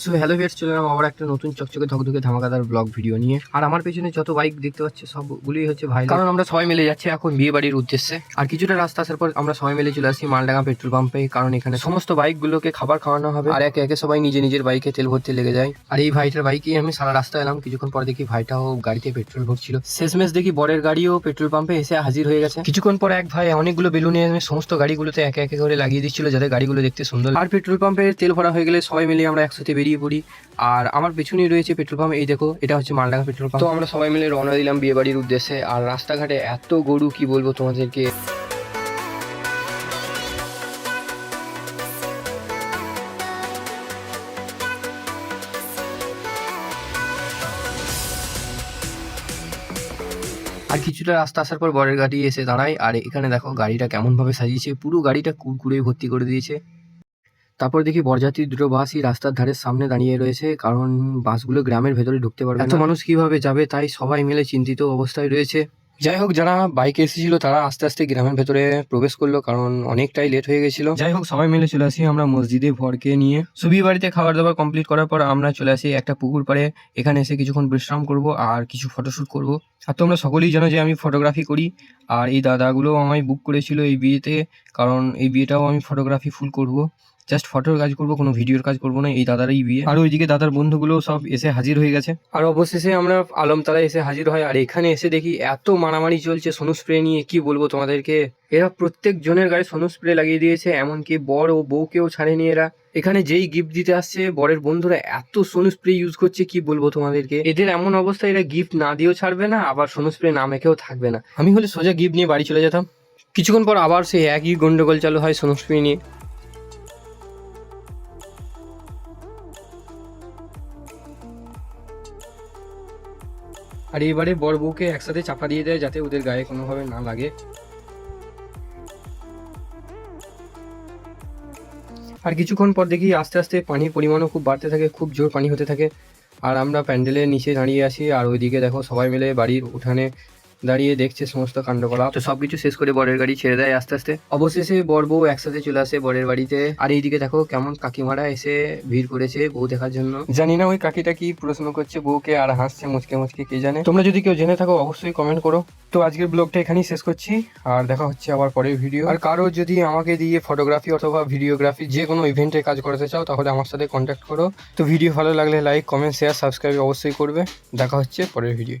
So hello viewers চলে এলাম আবার একটা নতুন চকচকে ধকধকে ধামাকাদার ব্লগ ভিডিও নিয়ে। আর আমার পেছনে যত বাইক দেখতে পাচ্ছে সবগুলি হচ্ছে ভাই কারণ আমরা সবাই মিলে যাচ্ছি এখন বিয়ে বাড়ির উদ্দেশ্যে। আর কিছুটা রাস্তা আসার পর আমরা সবাই মিলে চলে আসি মালডাঙ্গা পেট্রোল পাম্পে কারণ এখানে সমস্ত বাইকগুলোকে খাবার খাওয়ানো হবে। আর একে একে সবাই নিজে নিজের বাইকে তেল ভরতে লেগে যায়। আর এই ভাইটার বাইকেই আমি সারা রাস্তা এলাম। কিছুক্ষণ পর দেখি ভাইটাও গাড়িতে পেট্রোল ভরছিল। শেষমেশ দেখি বরের গাড়িও পেট্রোল পাম্পে এসে হাজির হয়ে গেছে। কিছুক্ষণ পর এক ভাই অনেকগুলো বেলুন এনে সমস্ত গাড়িগুলোতে একে একে করে লাগিয়ে দিচ্ছিল যাতে গাড়িগুলো দেখতে সুন্দর আর পেট্রোল পাম্পে তেল ভরা হয়ে গেলে সবাই মিলে আমরা একসাথে বেরিয়ে পড়ি। আর আমার পেছনেই রয়েছে পেট্রোল পাম্প। এই দেখো, এটা হচ্ছে মালডাঙ্গা পেট্রোল পাম্প। তো আমরা সবাই মিলে রওনা দিলাম বিয়ে বাড়ির উদ্দেশ্যে। আর রাস্তাঘাটে এত গরু, কি বলব তোমাদেরকে? আর কিছুটা রাস্তা আসার পর বরের গাড়ি এসে দাঁড়ায়। আর এখানে দেখো, গাড়িটা কেমন ভাবে সাজিয়েছে। পুরো গাড়িটা কুড়কুড়ে ভর্তি করে দিয়েছে। তারপর দেখি বরযাত্রী দুটো বাসই রাস্তার ধারের সামনে দাঁড়িয়ে রয়েছে, কারণ বাসগুলো গ্রামের ভেতরে ঢুকতে পারবে এত মানুষ কীভাবে যাবে? তাই সবাই মিলে চিন্তিত অবস্থায় রয়েছে। যাই হোক, যারা বাইকে এসেছিল, তারা আস্তে আস্তে গ্রামের ভেতরে প্রবেশ করল, কারণ অনেকটাই লেট হয়ে গেছিল। যাই হোক, সবাই মিলে চলে আসি আমরা মসজিদে ভরকে নিয়ে। সুবি বাড়িতে খাবার দাবার কমপ্লিট করার পর আমরা চলে আসি একটা পুকুর পাড়ে। এখানে এসে কিছুক্ষণ বিশ্রাম করব আর কিছু ফটোশ্যুট করব। আর তোমরা সকলেই জানো যে আমি ফটোগ্রাফি করি, আর এই দাদাগুলো আমায় বুক করেছিল এই বিয়েতে, কারণ এই বিয়েটাও আমি ফটোগ্রাফি ফুল করব। জাস্ট ফটোর কাজ করব, কোনো ভিডিওর কাজ করব না, এই দাদারই বিয়ে। আর ওইদিকে দাদার বন্ধুগুলো সব এসে হাজির হয়ে গেছে। আর অবশেষে আমরা আলমতলায় এসে হাজির হয়, আর এখানে এসে দেখি এত মারামারি চলছে সোনু স্প্রে নিয়ে, কি বলব তোমাদেরকে? এরা প্রত্যেক জনের গায়ে সোনু স্প্রে লাগিয়ে দিয়েছে, এমনকি বর ও বউকেও ছাড়েনি এরা। এখানে যেই গিফট দিতে আসছে, বরের বন্ধুরা এত সোনু স্প্রে ইউজ করছে, কি বলব তোমাদেরকে? এদের এমন অবস্থা, এরা গিফট না দিয়েও ছাড়বে না, আবার সোনু স্প্রে না মেখেও থাকবে না। আমি হলে সোজা গিফট নিয়ে বাড়ি চলে যেতাম। কিছুক্ষণ পর আবার সেই একই গন্ডগোল চালু হয় সোনু স্প্রে নিয়ে। আর এবারে বর বউকে একসাথে চাপা দিয়ে দেয় যাতে ওদের গায়ে কোনোভাবে না লাগে। আর কিছুক্ষণ পর দেখি আস্তে আস্তে পানির পরিমাণও খুব বাড়তে থাকে, খুব জোর পানি হতে থাকে। আর আমরা প্যান্ডেলের নিচে দাঁড়িয়ে আসি আর ওইদিকে দেখো সবাই মিলে বাড়ির উঠানে দাঁড়িয়ে দেখছে সমস্ত কাণ্ডকলাপ। তো সবকিছু শেষ করে বরের গাড়ি ছেড়ে দেয় আস্তে আস্তে। অবশেষে বর বউ একসাথে চলে আসে বরের বাড়িতে। আর এইদিকে দেখো কেমন কাকিমারা এসে ভিড় করেছে বউ দেখার জন্য। জানি না ওই কাকিটা কি প্রশ্ন করছে বউকে আর হাসছে মুচকে মুচকে কে জানে। তোমরা যদি কেউ জেনে থাকো অবশ্যই কমেন্ট করো। তো আজকের ব্লগটা এখানেই শেষ করছি আর দেখা হচ্ছে আবার পরের ভিডিও আর কারও যদি আমাকে দিয়ে ফটোগ্রাফি অথবা ভিডিওগ্রাফি যে কোনো ইভেন্টে কাজ করতে চাও তাহলে আমার সাথে কন্ট্যাক্ট করো। তো ভিডিও ভালো লাগলে লাইক কমেন্ট শেয়ার সাবস্ক্রাইব অবশ্যই করবে। দেখা হচ্ছে পরের ভিডিও